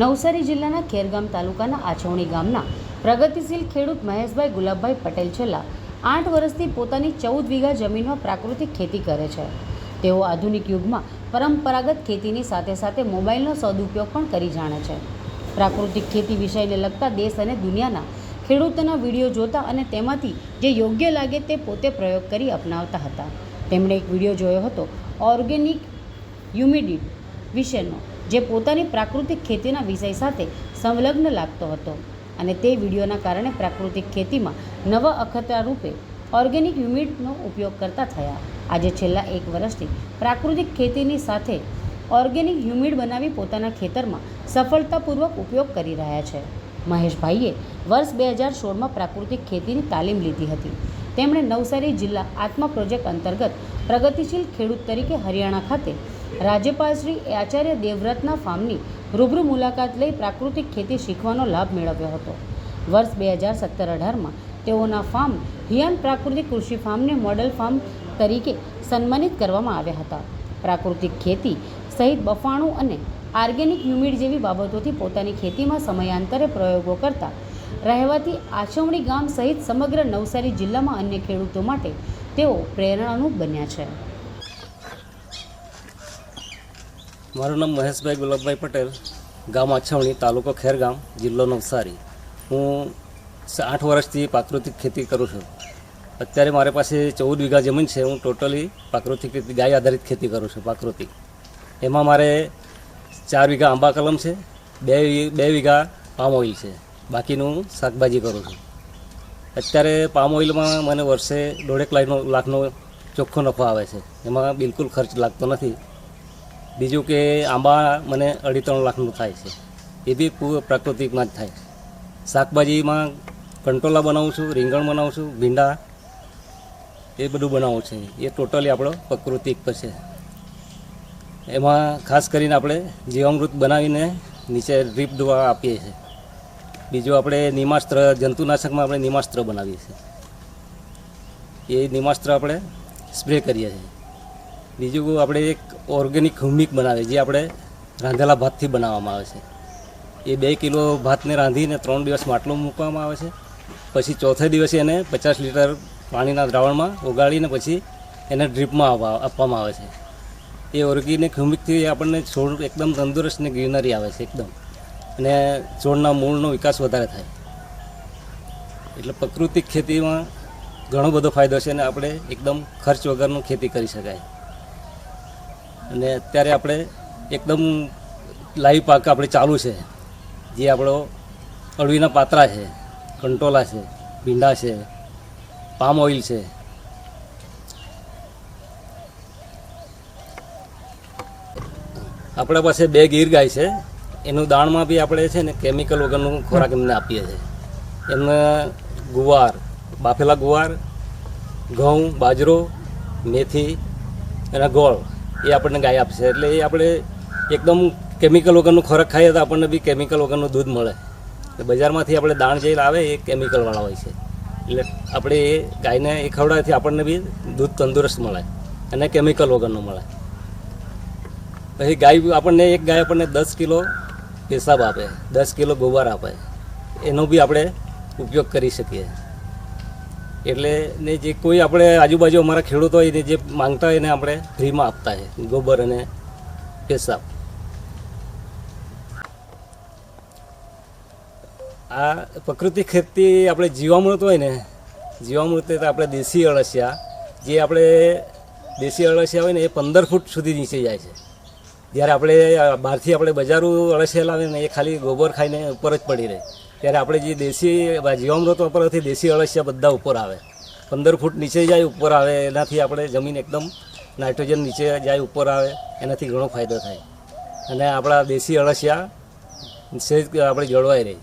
નવસારી જિલ્લાના ખેરગામ તાલુકાના આછવણી ગામના પ્રગતિશીલ ખેડૂત મહેશભાઈ ગુલાબભાઈ પટેલ છેલ્લા આઠ વર્ષથી પોતાની ચૌદ વીઘા જમીનમાં પ્રાકૃતિક ખેતી કરે છે. તેઓ આધુનિક યુગમાં પરંપરાગત ખેતીની સાથે સાથે મોબાઈલનો સદુપયોગ પણ કરી જાણે છે. પ્રાકૃતિક ખેતી વિષયને લગતા દેશ અને દુનિયાના ખેડૂતોના વીડિયો જોતા અને તેમાંથી જે યોગ્ય લાગે તે પોતે પ્રયોગ કરી અપનાવતા હતા. તેમણે એક વીડિયો જોયો હતો, ઓર્ગેનિક હ્યુમિડિટ વિશેનો, જે પોતાની પ્રાકૃતિક ખેતીના વિષય સાથે સંલગ્ન લાગતો હતો. અને તે વિડીયોના કારણે પ્રાકૃતિક ખેતીમાં નવા અખતરા રૂપે ઓર્ગેનિક હ્યુમિડનો ઉપયોગ કરતા થયા. આજે છેલ્લા એક વર્ષથી પ્રાકૃતિક ખેતીની સાથે ઓર્ગેનિક હ્યુમિડ બનાવી પોતાના ખેતરમાં સફળતાપૂર્વક ઉપયોગ કરી રહ્યા છે. મહેશભાઈએ વર્ષ બે હજાર સોળમાં પ્રાકૃતિક ખેતીની તાલીમ લીધી હતી. તેમણે નવસારી જિલ્લા આત્મા પ્રોજેક્ટ અંતર્ગત પ્રગતિશીલ ખેડૂત તરીકે હરિયાણા ખાતે રાજ્યપાલ શ્રી આચાર્ય દેવવ્રતના ફાર્મની રૂબરૂ મુલાકાત લઈ પ્રાકૃતિક ખેતી શીખવાનો લાભ મેળવ્યો હતો. વર્ષ બે હજાર સત્તર અઢારમાં તેઓના ફાર્મ હિયાન પ્રાકૃતિક કૃષિ ફાર્મને મોડલ ફાર્મ તરીકે સન્માનિત કરવામાં આવ્યા હતા. પ્રાકૃતિક ખેતી સહિત બફાણું અને ઓર્ગેનિક હ્યુમિડ જેવી બાબતોથી પોતાની ખેતીમાં સમયાંતરે પ્રયોગો કરતા રહેવાથી આછવણી ગામ સહિત સમગ્ર નવસારી જિલ્લામાં અન્ય ખેડૂતો માટે તેઓ પ્રેરણાનું બન્યા છે. મારું નામ મહેશભાઈ ગુલાબભાઈ પટેલ, ગામ આછવણી તાલુકો ખેરગામ, જિલ્લો નવસારી. હું આઠ વર્ષથી પ્રાકૃતિક ખેતી કરું છું. અત્યારે મારી પાસે ચૌદ વીઘા જમીન છે. હું ટોટલી પ્રાકૃતિક ખેતી ગાય આધારિત ખેતી કરું છું, પ્રાકૃતિક. એમાં મારે ચાર વીઘા આંબા કલમ છે, બે બે વીઘા પામ ઓઇલ છે. બાકીનું શાકભાજી કરું છું. અત્યારે પામ ઓઇલમાં મને વર્ષે દોઢેક લાખનો લાખનો ચોખ્ખો નફો આવે છે. એમાં બિલકુલ ખર્ચ લાગતો નથી. બીજું કે આંબા મને અઢી ત્રણ લાખનું થાય છે. એ બી પ્રાકૃતિકમાં જ થાય શાકભાજીમાં કંટોલા બનાવું છું, રીંગણ બનાવું છું, ભીંડા, એ બધું બનાવું છે. એ ટોટલી આપણો પ્રકૃતિક પર છે. એમાં ખાસ કરીને આપણે જીવામૃત બનાવીને નીચે ડ્રીપ દ્વારા આપીએ છીએ. બીજું આપણે નિમાસ્ત્ર, જંતુનાશકમાં આપણે નિમાસ્ત્ર બનાવીએ છીએ. એ નિમાસ્ત્ર આપણે સ્પ્રે કરીએ છીએ. બીજું આપણે એક ઓર્ગેનિક હુમિક બનાવીએ, જે આપણે રાંધેલા ભાતથી બનાવવામાં આવે છે. એ બે કિલો ભાતને રાંધીને ત્રણ દિવસ માટલું મૂકવામાં આવે છે. પછી ચોથે દિવસે એને પચાસ લીટર પાણીના દ્રાવણમાં ઓગાળીને પછી એને ડ્રીપમાં આપવામાં આવે છે. એ ઓર્ગેનિક હુમિકથી આપણને છોડ એકદમ તંદુરસ્ત ને ગ્રીનરી આવે છે એકદમ. અને છોડના મૂળનો વિકાસ વધારે થાય. એટલે પ્રકૃતિક ખેતીમાં ઘણો બધો ફાયદો છે અને આપણે એકદમ ખર્ચ વગરનું ખેતી કરી શકાય. અને અત્યારે આપણે એકદમ લાઈવ પાક આપણે ચાલુ છે. જે આપણો અળવીના પાત્રા છે, કંટોલા છે, ભીંડા છે, પામ ઓઇલ છે. આપણા પાસે બે ગીર ગાય છે. એનું દાણમાં બી આપણે છે ને કેમિકલ વગરનું ખોરાક એમને આપીએ છીએ. એમને ગુવાર, બાફેલા ગુવાર, ઘઉં, બાજરો, મેથી અને ગોળ એ આપણને ગાય આપશે એટલે એ આપણે એકદમ કેમિકલ વગરનું ખોરાક ખાઈએ તો આપણને બી કેમિકલ વગરનું દૂધ મળે. બજારમાંથી આપણે દાણ જે આવે એ કેમિકલવાળા હોય છે. એટલે આપણે એ ગાયને એ ખવડાવવાથી આપણને બી દૂધ તંદુરસ્ત મળે અને કેમિકલ વગરનું મળે. પછી ગાય આપણને એક ગાય આપણને દસ કિલો પેશાબ આપે, દસ કિલો ગોબર આપે. એનો બી આપણે ઉપયોગ કરી શકીએ. એટલે ને જે કોઈ આપણે આજુબાજુ અમારા ખેડૂતો હોય ને જે માંગતા હોય એને આપણે ફ્રીમાં આપતા હોય, ગોબર અને પેશાબ. આ પ્રકૃતિ ખેતી આપણે જીવામૃત હોય ને, જીવામૃત તો આપણે દેશી અળસિયા, જે આપણે દેશી અળસિયા હોય ને એ પંદર ફૂટ સુધી નીચે જાય છે. જ્યારે આપણે બહારથી આપણે બજારું અળસિયા લાવે ને એ ખાલી ગોબર ખાઈને ઉપર જ પડી રહે. ત્યારે આપણે જે દેશી જીવામૃત વાપરવાથી દેશી અળસિયા બધા ઉપર આવે. પંદર ફૂટ નીચે જાય ઉપર આવે, એનાથી આપણે જમીન એકદમ નાઇટ્રોજન નીચે જાય ઉપર આવે, એનાથી ઘણો ફાયદો થાય. અને આપણા દેશી અળસિયા આપણે જળવાઈ રહી.